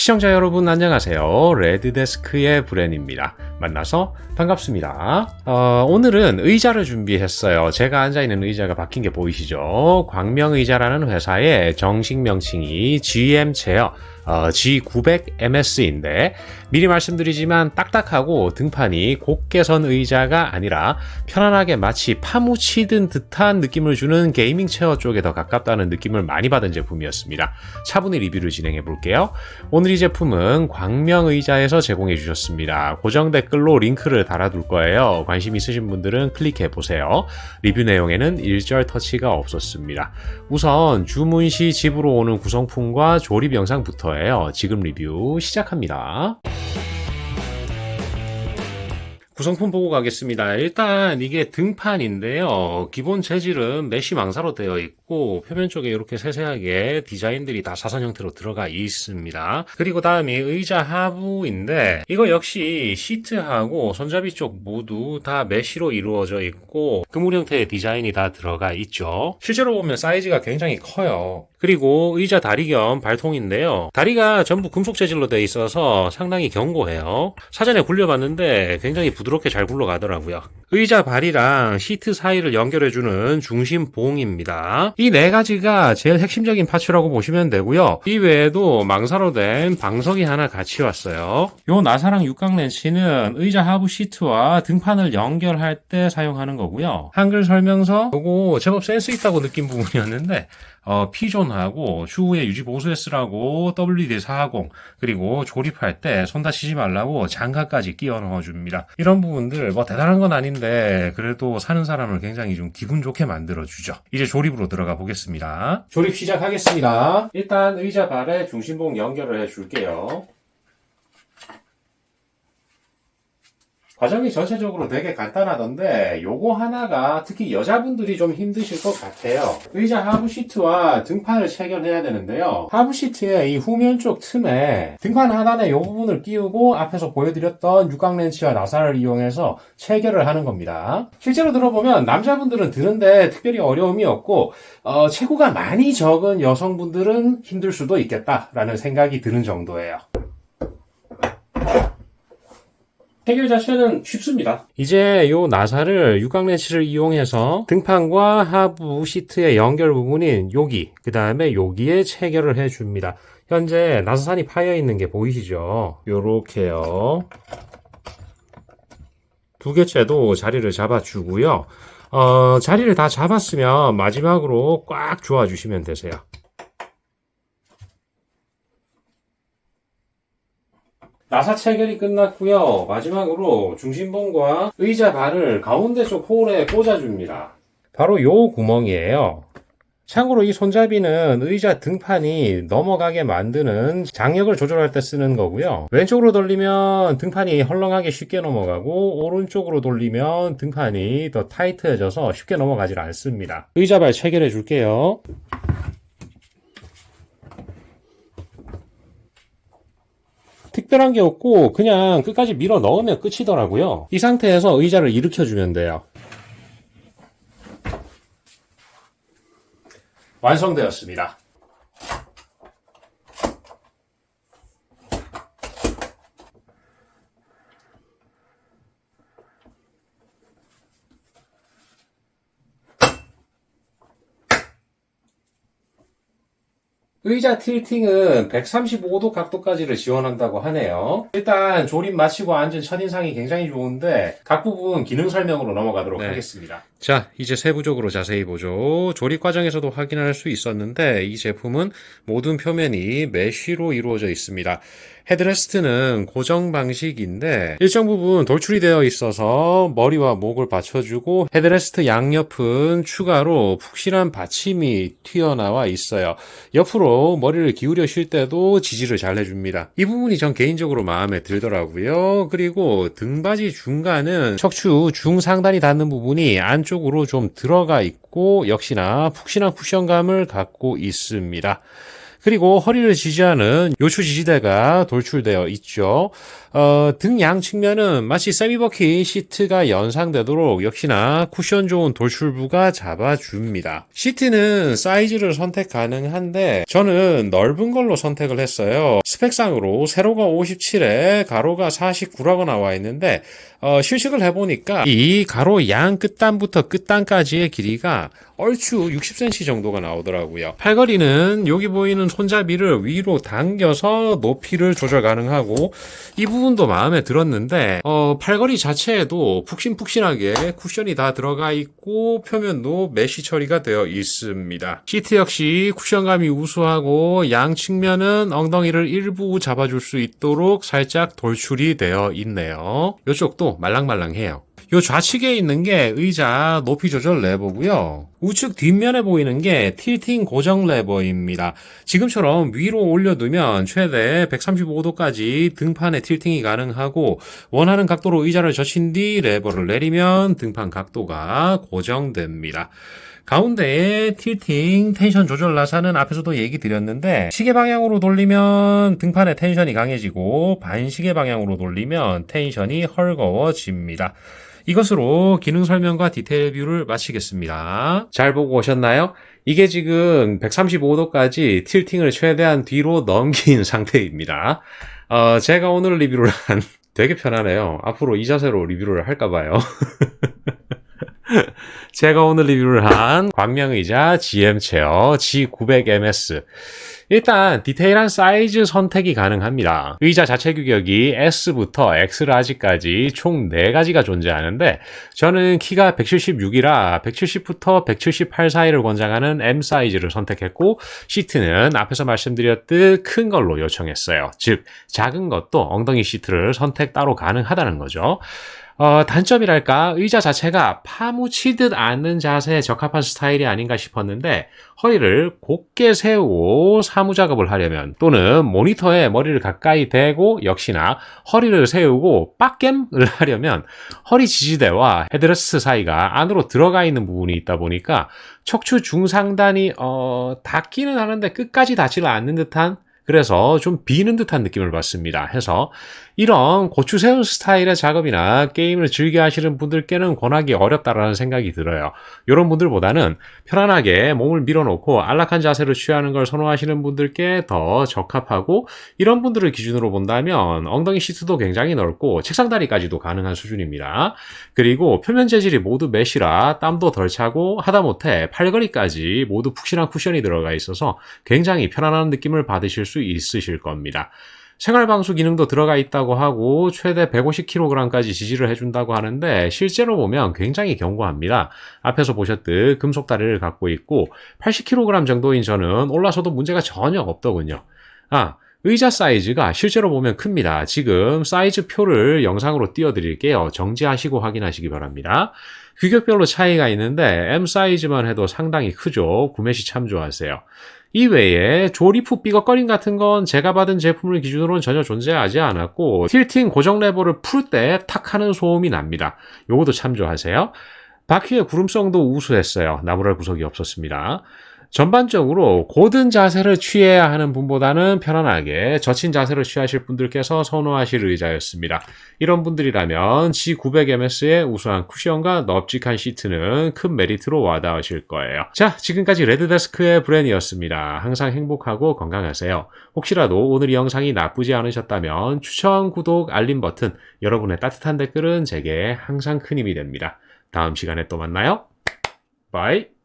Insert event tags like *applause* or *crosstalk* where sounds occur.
시청자 여러분 안녕하세요. 레드데스크의 브랜입니다. 만나서 반갑습니다. 어, 오늘은 의자를 준비했어요. 제가 앉아있는 의자가 바뀐 게 보이시죠? 광명의자라는 회사의 정식 명칭이 GM 체어 어, G900MS인데 미리 말씀드리지만 딱딱하고 등판이 곱게 선 의자가 아니라 편안하게 마치 파묻히든 듯한 느낌을 주는 게이밍 체어 쪽에 더 가깝다는 느낌을 많이 받은 제품이었습니다. 차분히 리뷰를 진행해 볼게요. 오늘 이 제품은 광명 의자에서 제공해 주셨습니다. 고정 댓글로 링크를 달아둘 거예요. 관심 있으신 분들은 클릭해 보세요. 리뷰 내용에는 일절 터치가 없었습니다. 우선 주문 시 집으로 오는 구성품과 조립 영상부터 예요. 지금 리뷰 시작합니다. 구성품 보고 가겠습니다. 일단 이게 등판인데요. 기본 재질은 메쉬 망사로 되어 있고 표면 쪽에 이렇게 세세하게 디자인들이 다 사선 형태로 들어가 있습니다. 그리고 다음이 의자 하부인데 이거 역시 시트하고 손잡이 쪽 모두 다 메쉬로 이루어져 있고 그물 형태의 디자인이 다 들어가 있죠. 실제로 보면 사이즈가 굉장히 커요. 그리고 의자 다리 겸 발통인데요. 다리가 전부 금속 재질로 되어 있어서 상당히 견고해요. 사전에 굴려봤는데 굉장히 부드럽 게 잘 굴러가더라고요. 의자 발이랑 시트 사이를 연결해주는 중심 봉입니다. 이 네 가지가 제일 핵심적인 파츠라고 보시면 되고요. 이 외에도 망사로 된 방석이 하나 같이 왔어요. 요 나사랑 육각 렌치는 의자 하부 시트와 등판을 연결할 때 사용하는 거고요. 한글 설명서 요거 제법 센스 있다고 느낀 부분이었는데 어, 피존하고 추후에 유지 보수에 쓰라고 WD-450 그리고 조립할 때 손 다치지 말라고 장갑까지 끼워 넣어줍니다. 이런 부분들 뭐 대단한 건 아닌데 그래도 사는 사람을 굉장히 좀 기분 좋게 만들어주죠. 이제 조립으로 들어가 보겠습니다. 조립 시작하겠습니다. 일단 의자 발에 중심봉 연결을 해줄게요. 과정이 전체적으로 되게 간단하던데 요거 하나가 특히 여자분들이 좀 힘드실 것 같아요. 의자 하부 시트와 등판을 체결해야 되는데요. 하부 시트의 이 후면 쪽 틈에 등판 하단에 요 부분을 끼우고 앞에서 보여드렸던 육각 렌치와 나사를 이용해서 체결을 하는 겁니다. 실제로 들어보면 남자분들은 드는데 특별히 어려움이 없고 어, 체구가 많이 적은 여성분들은 힘들 수도 있겠다라는 생각이 드는 정도예요. 해결 자체는 쉽습니다. 이제 요 나사를 육각 렌치를 이용해서 등판과 하부 시트의 연결 부분인 여기, 그 다음에 여기에 체결을 해줍니다. 현재 나사산이 파여 있는 게 보이시죠? 요렇게요. 두 개째도 자리를 잡아주고요. 어, 자리를 다 잡았으면 마지막으로 꽉 조아주시면 되세요. 나사 체결이 끝났고요. 마지막으로 중심봉과 의자 발을 가운데 쪽 홀에 꽂아줍니다. 바로 요 구멍이에요. 참고로 이 손잡이는 의자 등판이 넘어가게 만드는 장력을 조절할 때 쓰는 거고요. 왼쪽으로 돌리면 등판이 헐렁하게 쉽게 넘어가고 오른쪽으로 돌리면 등판이 더 타이트해져서 쉽게 넘어가질 않습니다. 의자 발 체결해 줄게요. 특별한 게 없고 그냥 끝까지 밀어 넣으면 끝이더라고요. 이 상태에서 의자를 일으켜주면 돼요. 완성되었습니다. 의자 틸팅은 135도 각도까지를 지원한다고 하네요. 일단 조립 마치고 앉은 첫인상이 굉장히 좋은데 각 부분 기능 설명으로 넘어가도록 네. 하겠습니다. 자, 이제 세부적으로 자세히 보죠. 조립 과정에서도 확인할 수 있었는데 이 제품은 모든 표면이 메쉬로 이루어져 있습니다. 헤드레스트는 고정 방식인데 일정 부분 돌출이 되어 있어서 머리와 목을 받쳐주고 헤드레스트 양옆은 추가로 푹신한 받침이 튀어나와 있어요. 옆으로 머리를 기울여 쉴 때도 지지를 잘 해줍니다. 이 부분이 전 개인적으로 마음에 들더라고요. 그리고 등받이 중간은 척추 중상단이 닿는 부분이 안쪽 으로 좀 들어가 있고 역시나 푹신한 쿠션감을 갖고 있습니다. 그리고 허리를 지지하는 요추 지지대가 돌출되어 있죠. 어, 등 양 측면은 마치 세미버킷 시트가 연상되도록 역시나 쿠션 좋은 돌출부가 잡아줍니다. 시트는 사이즈를 선택 가능한데 저는 넓은 걸로 선택을 했어요. 스펙상으로 세로가 57에 가로가 49라고 나와 있는데 어, 실측을 해보니까 이 가로 양 끝단부터 끝단까지의 길이가 얼추 60cm 정도가 나오더라고요. 팔걸이는 여기 보이는 손잡이를 위로 당겨서 높이를 조절 가능하고 이 부분도 마음에 들었는데 어, 팔걸이 자체에도 푹신푹신하게 쿠션이 다 들어가 있고 표면도 메쉬 처리가 되어 있습니다. 시트 역시 쿠션감이 우수하고 양 측면은 엉덩이를 일부 잡아줄 수 있도록 살짝 돌출이 되어 있네요. 이쪽도 말랑말랑해요. 요 좌측에 있는 게 의자 높이 조절 레버고요. 우측 뒷면에 보이는 게 틸팅 고정 레버입니다. 지금처럼 위로 올려두면 최대 135도까지 등판에 틸팅이 가능하고 원하는 각도로 의자를 젖힌 뒤 레버를 내리면 등판 각도가 고정됩니다. 가운데에 틸팅 텐션 조절 나사는 앞에서도 얘기 드렸는데 시계 방향으로 돌리면 등판의 텐션이 강해지고 반시계 방향으로 돌리면 텐션이 헐거워집니다. 이것으로 기능 설명과 디테일 뷰를 마치겠습니다. 잘 보고 오셨나요? 이게 지금 135도까지 틸팅을 최대한 뒤로 넘긴 *laughs* 상태입니다. 어, 제가 오늘 리뷰를 한 *laughs* 되게 편하네요. 앞으로 이 자세로 리뷰를 할까봐요. *laughs* 제가 오늘 리뷰를 한 광명의자 GM 체어 G900MS. 일단 디테일한 사이즈 선택이 가능합니다. 의자 자체 규격이 S부터 X라지까지 총 4가지가 존재하는데 저는 키가 176이라 170부터 178 사이를 권장하는 M 사이즈를 선택했고 시트는 앞에서 말씀드렸듯 큰 걸로 요청했어요. 즉 작은 것도 엉덩이 시트를 선택 따로 가능하다는 거죠. 어, 단점이랄까? 의자 자체가 파묻히듯 앉는 자세에 적합한 스타일이 아닌가 싶었는데 허리를 곧게 세우고 사무 작업을 하려면 또는 모니터에 머리를 가까이 대고 역시나 허리를 세우고 빡겜을 *laughs* 하려면 허리 지지대와 헤드레스트 사이가 안으로 들어가 있는 부분이 있다 보니까 척추 중상단이 어, 닿기는 하는데 끝까지 닿지를 않는 듯한 그래서 좀 비는 듯한 느낌을 받습니다. 해서 이런 고추 세운 스타일의 작업이나 게임을 즐겨 하시는 분들께는 권하기 어렵다라는 생각이 들어요. 이런 분들보다는 편안하게 몸을 밀어놓고 안락한 자세를 취하는 걸 선호하시는 분들께 더 적합하고 이런 분들을 기준으로 본다면 엉덩이 시트도 굉장히 넓고 책상 다리까지도 가능한 수준입니다. 그리고 표면 재질이 모두 메시라 땀도 덜 차고 하다못해 팔걸이까지 모두 푹신한 쿠션이 들어가 있어서 굉장히 편안한 느낌을 받으실 수 있으실 겁니다. 생활방수 기능도 들어가 있다고 하고 최대 150kg까지 지지를 해준다고 하는데 실제로 보면 굉장히 견고합니다. 앞에서 보셨듯 금속 다리를 갖고 있고 80kg 정도인 저는 올라서도 문제가 전혀 없더군요. 아, 의자 사이즈가 실제로 보면 큽니다. 지금 사이즈 표를 영상으로 띄워드릴게요. 정지하시고 확인하시기 바랍니다. 규격별로 차이가 있는데 M 사이즈만 해도 상당히 크죠. 구매 시 참조하세요. 이외에 후 삐걱거림 같은 건 제가 받은 제품을 기준으로는 전혀 존재하지 않았고 틸팅 고정 레버를 풀 때 탁 하는 소음이 납니다. 요것도 참조하세요. 바퀴의 구름성도 우수했어요. 나무랄 구석이 없었습니다. 전반적으로 고든 자세를 취해야 하는 분보다는 편안하게 젖힌 자세를 취하실 분들께서 선호하실 의자였습니다. 이런 분들이라면 G900MS의 우수한 쿠션과 넙직한 시트는 큰 메리트로 와닿으실 거예요. 자, 지금까지 레드데스크의 브랜이었습니다. 항상 행복하고 건강하세요. 혹시라도 오늘 이 영상이 나쁘지 않으셨다면 추천, 구독, 알림 버튼, 여러분의 따뜻한 댓글은 제게 항상 큰 힘이 됩니다. 다음 시간에 또 만나요. 바이.